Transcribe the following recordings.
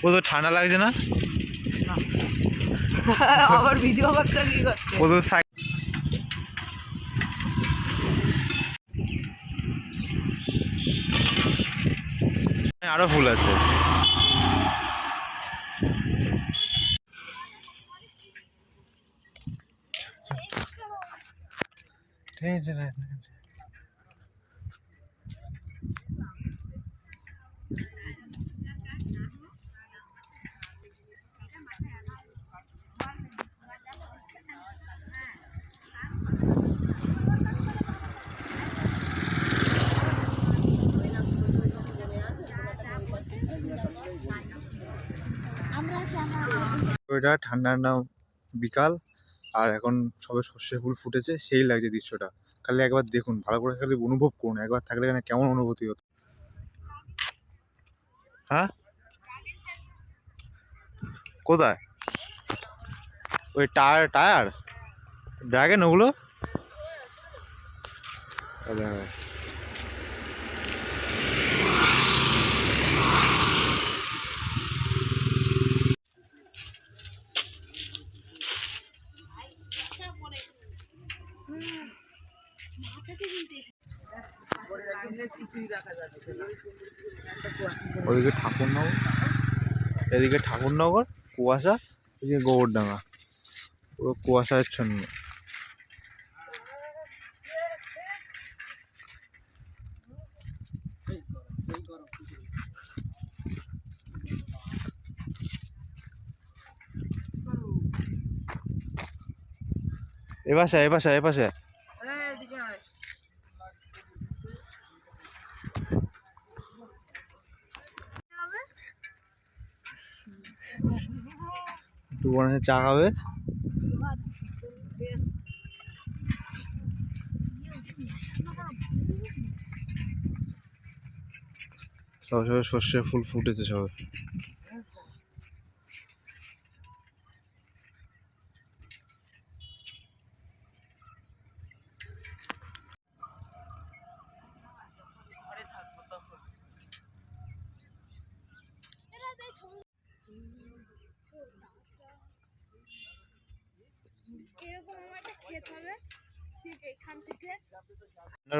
ও তো ঠান্ডা লাগছে না? আবার ভিডিও করতে কি করতে ও তো আরও ফুল আছে। ওইটা ঠান্ডা ঠান্ডা বিকাল, আর এখন সবে সর্ষে ফুল ফুটেছে, সেই লাগছে দৃশ্যটা। খালি একবার দেখুন, ভালো করে খালি অনুভব করুন, একবার থাকলে এখানে কেমন অনুভূতি হতো। হ্যাঁ? কোথায়? ওই টায়ার টায়ার? ড্রাগন ওগুলো? ও দেখো। কিছুই দেখা যাচ্ছে না। ওইদিকে ঠাকুরনগর এদিকে ঠাকুরনগর কুয়াশা এদিকে গোবরডাঙ্গা পুরো কুয়াশাচ্ছন্ন এ পাশে এ পাশে এ পাশে একটু চা খাবে। সব সবাই সর্ষে ফুল ফুটেছে সবে।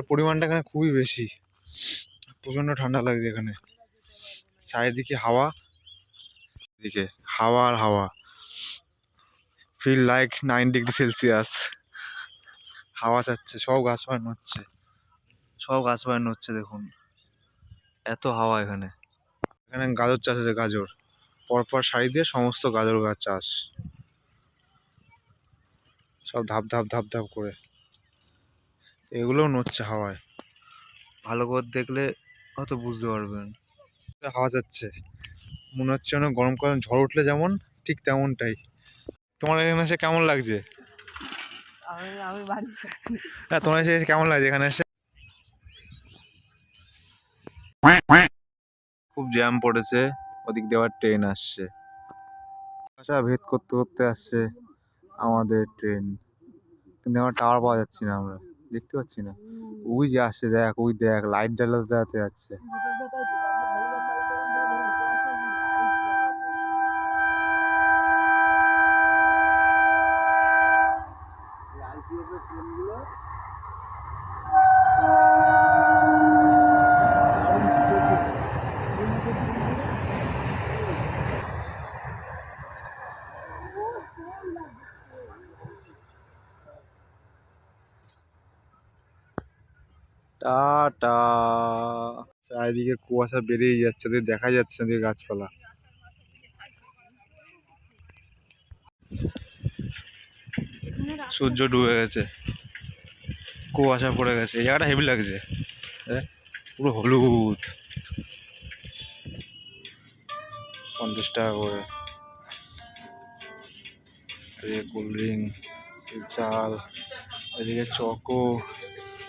পরিমাণটা এখানে খুবই বেশি। প্রচণ্ড ঠান্ডা লাগছে এখানে। চারিদিকে হাওয়া। এদিকে হাওয়া আর হাওয়া। Feel like nine degree Celsius হাওয়া চাচ্ছে, সব গাছ গাছপালা নড়ছে। সব গাছ গাছপালা নড়ছে, দেখুন। এত হাওয়া এখানে। এখানে গাজর চাষ আছে গাজর। পরপর সারি দিয়ে সমস্ত গাজর গাছ চাষ। সব ধাপ ধাপ ধাপ ধাপ করে। এগুলোও নড়ছে হাওয়ায়। ভালো করে দেখলে হয়তো বুঝতে পারবেন। হাওয়া যাচ্ছে। মনে হচ্ছে যেন গরমকালে ঝড় উঠলে যেমন ঠিক তেমনটাই। তোমার এখানে এসে কেমন লাগছে? আমি আমি বাড়ি যাচ্ছি না তোমার এসে এসে কেমন লাগছে এখানে এসে? খুব জ্যাম পড়েছে। ওদিক দিয়ে আবার ট্রেন আসছে। ভাষা ভেদ করতে করতে আসছে আমাদের ট্রেন কিন্তু আমার টাওয়ার পাওয়া যাচ্ছে না আমরা। দেখতে পাচ্ছি না। ওই যে আসছে, দেখ, ওই দেখ লাইট জ্বালাতে জ্বালাতে যাচ্ছে। টাটা। চারিদিকে কুয়াশা বেরিয়ে যাচ্ছে ওদের দেখা যাচ্ছে না ওদিকে গাছপালা। সূর্য ডুবে গেছে। কুয়াশা পড়ে গেছে। এই জায়গাটা হেভি লাগছে। পুরো হলুদ। পঞ্চাশ টাকা করে। এদিকে কোল্ড ড্রিঙ্ক চাল এদিকে চকো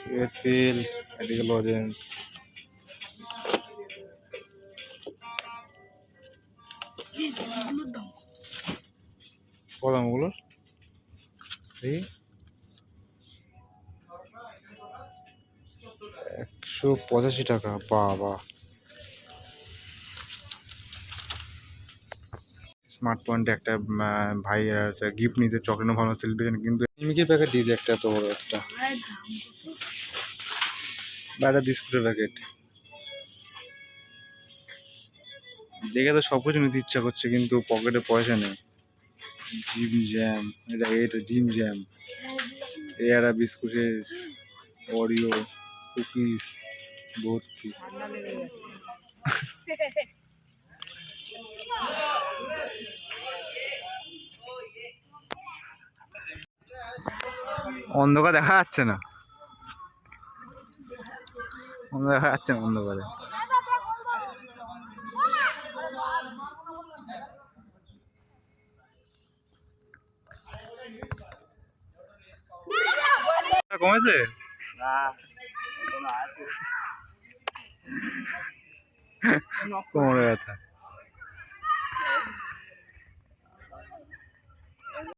এদিকে তেল। এদিকে লজেন্স একশো পঁচাশি টাকা, বাবা। স্মার্ট পয়েন্টে একটা ভাই গিফট নিতে চকলেট ভালো সেলিব্রেশন, কিন্তু প্যাকেট দিয়েছে একটা তো বড় একটা। বা একটা বিস্কুটের প্যাকেট দেখে তো সব কিছু নিতে ইচ্ছা করছে, কিন্তু পকেটে পয়সা নেই। জিম জ্যাম এটা এটা জিম জ্যাম এই একটা বিস্কুটের অরিও কুকিজ ভর্তি। অন্ধকার দেখা যাচ্ছে না। অন্ধকার দেখা যাচ্ছে না অন্ধকারে কমেছে কোমরে ব্যথা।